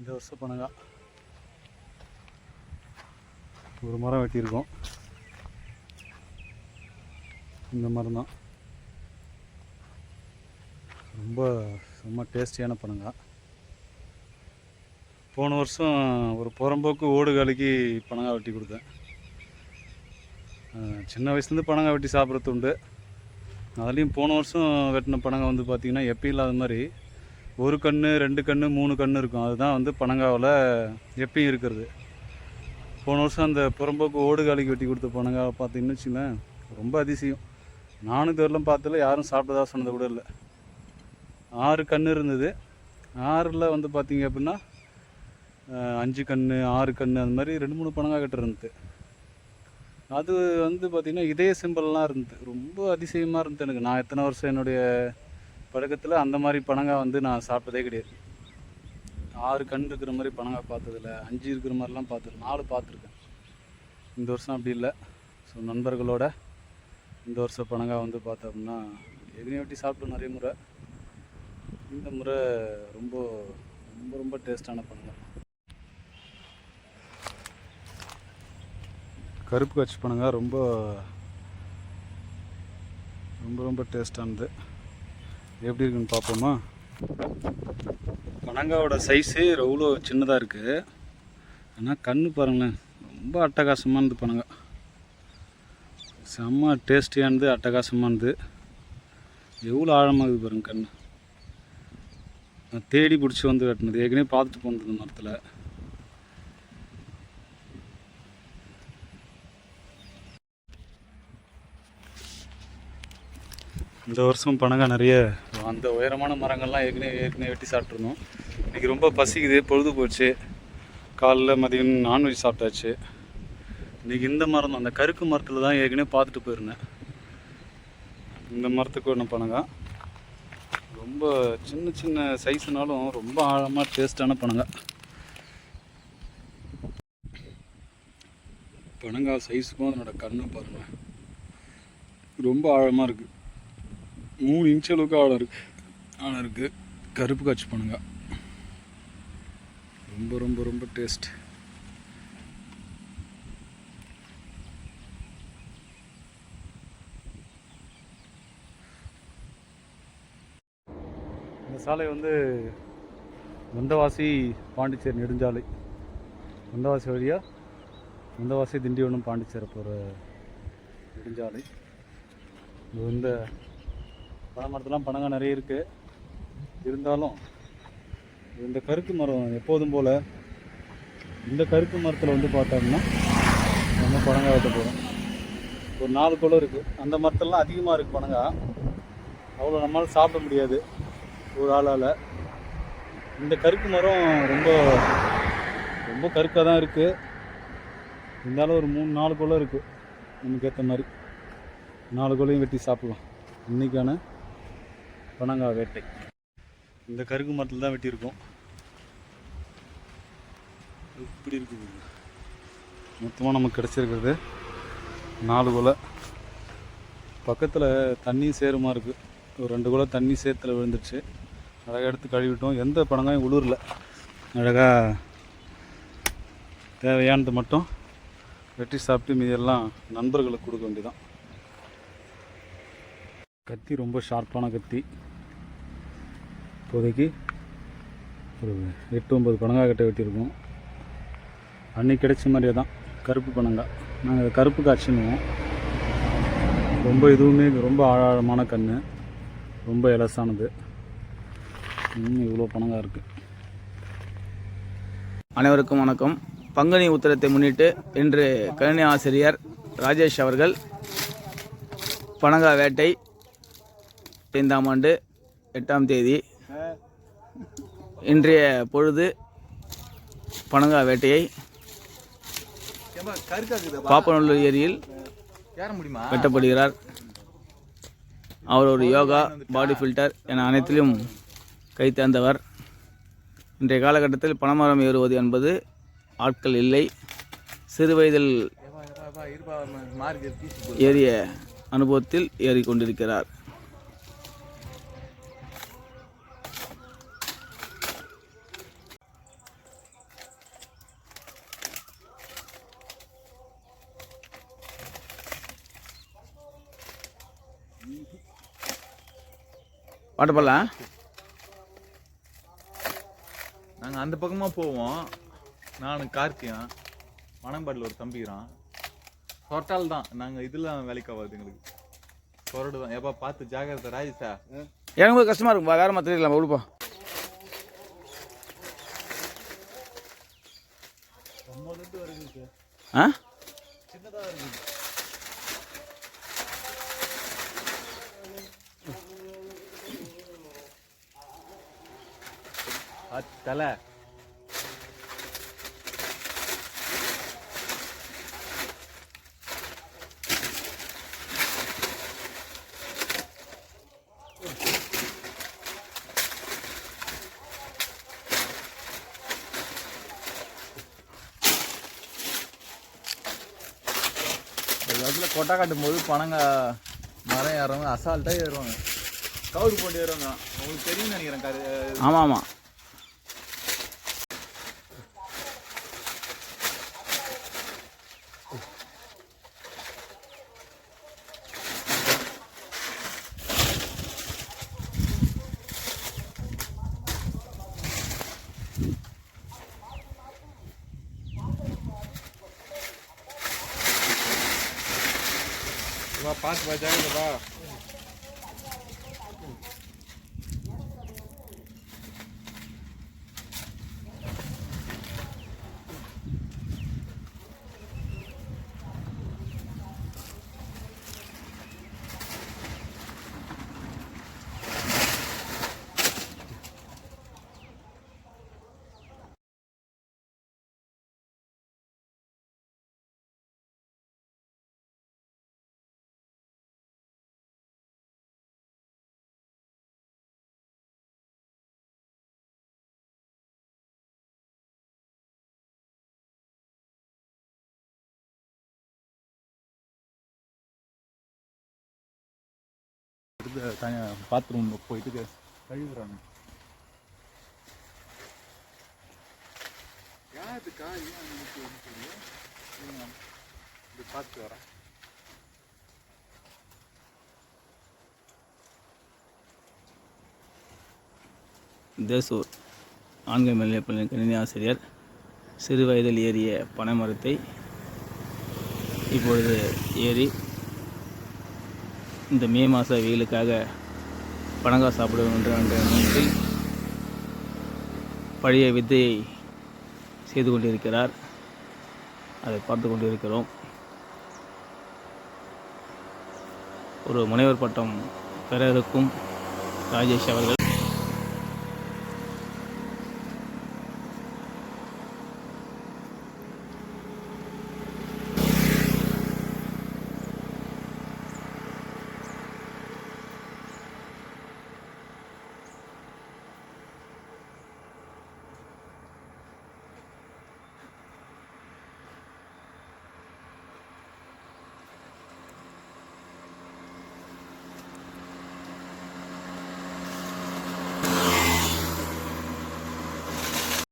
இந்த வருஷம் பனங்கா ஒரு மரம் வெட்டியிருக்கோம். இந்த மரம் தான் ரொம்ப ரொம்ப டேஸ்டியான பனங்கா போன வருஷம் ஒரு புறம்போக்கு ஓடு காலிக்கு பனங்கா வெட்டி கொடுத்தேன். சின்ன வயசுலேருந்து பனங்கா வெட்டி சாப்பிட்றது உண்டு. அதுலேயும் போன வருஷம் வெட்டின பனங்கா வந்து பார்த்திங்கன்னா எப்பயும் இல்லாத மாதிரி ஒரு கன்று ரெண்டு கன்று மூணு கன்று இருக்கும். அதுதான் வந்து பனங்காவில் எப்பயும் இருக்கிறது. போன வருஷம் அந்த புறம்போக்கு ஓடுகாலிக்கு வெட்டி கொடுத்த பனங்காவை பார்த்தீங்கன்னு வச்சுங்களேன் ரொம்ப அதிசயம். நானும் இதுவரெல்லாம் பார்த்ததில்ல யாரும் சாப்பிட்டதா சொன்னது கூட இல்லை. ஆறு கன்று இருந்தது. ஆறில் வந்து பார்த்தீங்க அப்படின்னா அஞ்சு கன்று ஆறு கன்று அந்த மாதிரி ரெண்டு மூணு பனங்காய் கிட்ட இருந்தது. அது வந்து பார்த்திங்கன்னா இதய சிம்பிள்லாம் இருந்தது. ரொம்ப அதிசயமாக இருந்தது எனக்கு. நான் எத்தனை வருஷம் என்னுடைய பழக்கத்தில் அந்த மாதிரி பனங்காய் வந்து நான் சாப்பிட்டதே கிடையாது. ஆறு கண் இருக்கிற மாதிரி பனங்காய் பார்த்ததில்ல. அஞ்சு இருக்கிற மாதிரிலாம் பார்த்துருக்கேன் நாலு பார்த்துருக்கேன். இந்த வருஷம் அப்படி இல்லை. ஸோ நண்பர்களோட இந்த வருஷம் பனங்காய் வந்து பார்த்தோம்னா எதுனையும் வெட்டி சாப்பிட்டோம் நிறைய முறை. இந்த முறை ரொம்ப ரொம்ப ரொம்ப டேஸ்டான பனங்காய் கருப்பு காய்ச்சி பனங்காய் ரொம்ப ரொம்ப ரொம்ப டேஸ்டானது. எப்படி இருக்குன்னு பார்ப்போமா? பனங்காவோட சைஸு எவ்வளோ சின்னதாக இருக்குது ஆனால் கண்ணு பாருங்களேன் ரொம்ப அட்டகாசமானது பனங்கா செம்ம டேஸ்டியானது அட்டகாசமானது. எவ்வளோ ஆழமாகுது பாருங்க கண் நான் தேடி பிடிச்சி வந்து வெட்டினது. ஏற்கனவே பார்த்துட்டு போனது இந்த மரத்தில். இந்த வருஷம் பனங்காய் நிறைய அந்த உயரமான மரங்கள்லாம் ஏற்கனவே ஏற்கனவே வெட்டி சாப்பிட்ருந்தோம் இன்றைக்கி ரொம்ப பசிக்குது பொழுது போச்சு. காலைல மதியம் நான்வெஜ் சாப்பிட்டாச்சு. இன்றைக்கி இந்த மரம் தான் அந்த கருக்கு மரத்தில் தான் ஏற்கனவே பார்த்துட்டு போயிருந்தேன். இந்த மரத்துக்கு ஒன்று பனங்கா. ரொம்ப சின்ன சின்ன சைஸ்னாலும் ரொம்ப ஆழமாக டேஸ்டான பனங்கா. பனங்கா சைஸுக்கும் அதனோட கண்ணை பாருங்கள் ரொம்ப ஆழமாக இருக்குது மூணு இன்ச் அளவுக்கு ஆழம் இருக்குது ஆழம் இருக்குது கருப்பு காய்ச்சி பண்ணுங்க. ரொம்ப ரொம்ப ரொம்ப டேஸ்ட் இந்த சாலை வந்து வந்தவாசி பாண்டிச்சேரி நெடுஞ்சாலை. வந்தவாசி வழியாக வந்தவாசி திண்டிவனம் பாண்டிச்சேரி போகிற நெடுஞ்சாலை. இது வந்து பனை மரத்துலாம் பனங்க நிறைய இருக்குது இருந்தாலும் இந்த கருக்கு மரம் எப்போதும் போல் இந்த கருக்கு மரத்தில் வந்து பார்த்தோம்னா நம்ம பனங்காய் வெட்ட போகிறோம் ஒரு நாலு குளம் இருக்குது அந்த மரத்துலலாம் அதிகமாக இருக்குது பனங்காய் அவ்வளோ நம்மளால் சாப்பிட முடியாது ஒரு ஆளால். இந்த கருக்கு மரம் ரொம்ப ரொம்ப கருக்காக தான் இருக்குது இருந்தாலும் ஒரு மூணு நாலு குளம் இருக்குது நமக்கு ஏற்ற மாதிரி. நாலு குளையும் வெட்டி சாப்பிட்லாம். இன்றைக்கான பனங்காய் வேட்டை. இந்த கருங்கு மரத்தில் தான் வெட்டியிருக்கோம். இப்படி இருக்குது மொத்தமாக நமக்கு கிடச்சிருக்கிறது நாலு குலை. பக்கத்தில் தண்ணி சேருமா இருக்குது ஒரு ரெண்டு குலை தண்ணி சேத்துல விழுந்துருச்சு. அழகாக எடுத்து கழுவிட்டோம். எந்த பனங்காயும் உளுரில். அழகாக தேவையானது மட்டும் வெட்டி சாப்பிட்டு மீதெல்லாம் நண்பர்களுக்கு கொடுக்க வேண்டியதான் கத்தி ரொம்ப ஷார்ப்பான கத்தி. இப்போதைக்கு ஒரு எட்டு ஒம்பது பனங்காய் கட்டை வெட்டியிருக்கோம். அன்னைக்கு கிடைச்ச மாதிரியே தான். கருப்பு பனங்காய். நாங்கள் கருப்பு காய்ச்சினுவோம் ரொம்ப இதுவுமே ரொம்ப ஆழமான கண் ரொம்ப இலசானது. இன்னும் இவ்வளோ பணங்காக இருக்குது அனைவருக்கும் வணக்கம். பங்குனி உத்திரத்தை முன்னிட்டு இன்று கணினி ஆசிரியர் ராஜேஷ் அவர்கள் பனங்கா வேட்டை ஐந்தாம் ஆண்டு எட்டாம் தேதி. இன்றைய பொழுது பனங்கா வேட்டையை பாப்பநல்லூர் ஏரியில் வெட்டப்படுகிறார். அவர் ஒரு யோகா பாடி ஃபில்டர் என அனைத்திலும் கை தேர்ந்தவர் இன்றைய காலகட்டத்தில் பனைமரம் ஏறுவது என்பது ஆட்கள் இல்லை. சிறு வயதில் ஏறிய அனுபவத்தில் ஏறிக்கொண்டிருக்கிறார். வாட்டர் பாலா? நாங்கள் அந்த பக்கமாக போவோம். நான் கார்த்தியான் மணம்பாடில் ஒரு தம்பிக்கிறான். சொட்டால் தான். நாங்கள் இதெல்லாம் வேலைக்கு ஆகாது எங்களுக்கு. சொரடு தான். எப்பா பார்த்து ஜாகிரதை ராஜேஷா. எனக்கு போய் கஷ்டமாக இருக்கும். வேறு மாதிரி தெரியல விடுப்பா ஆ? தலை. இடத்துல கொட்டை காட்டும் போது பணங்க மரம் ஏறவங்க அசால்ட்டாக ஏறுவாங்க. கவுரு போட்டு ஏறுவாங்க. உங்களுக்கு தெரியும் நினைக்கிறேன் கரு ஆமாம். ஆமாம் வா பார்த்து வா ஜாகிரதை வா பாத்ரூம் போயிட்டு கழுவுறாங்க. இது பார்த்து வரேன். தேசூர் ஆண்கள் மேல்நிலைப்பள்ளி கணினி ஆசிரியர் சிறு வயதில் ஏறிய பனைமரத்தை இப்பொழுது ஏறி இந்த மே மாத வெயிலுக்காக பனங்காய் சாப்பிட வேண்டும் என்ற நோக்கில் பழைய வித்தையை செய்து கொண்டிருக்கிறார். அதை பார்த்து கொண்டிருக்கிறோம். ஒரு முனைவர் பட்டம் பெற இருக்கும். ராஜேஷ் அவர்கள்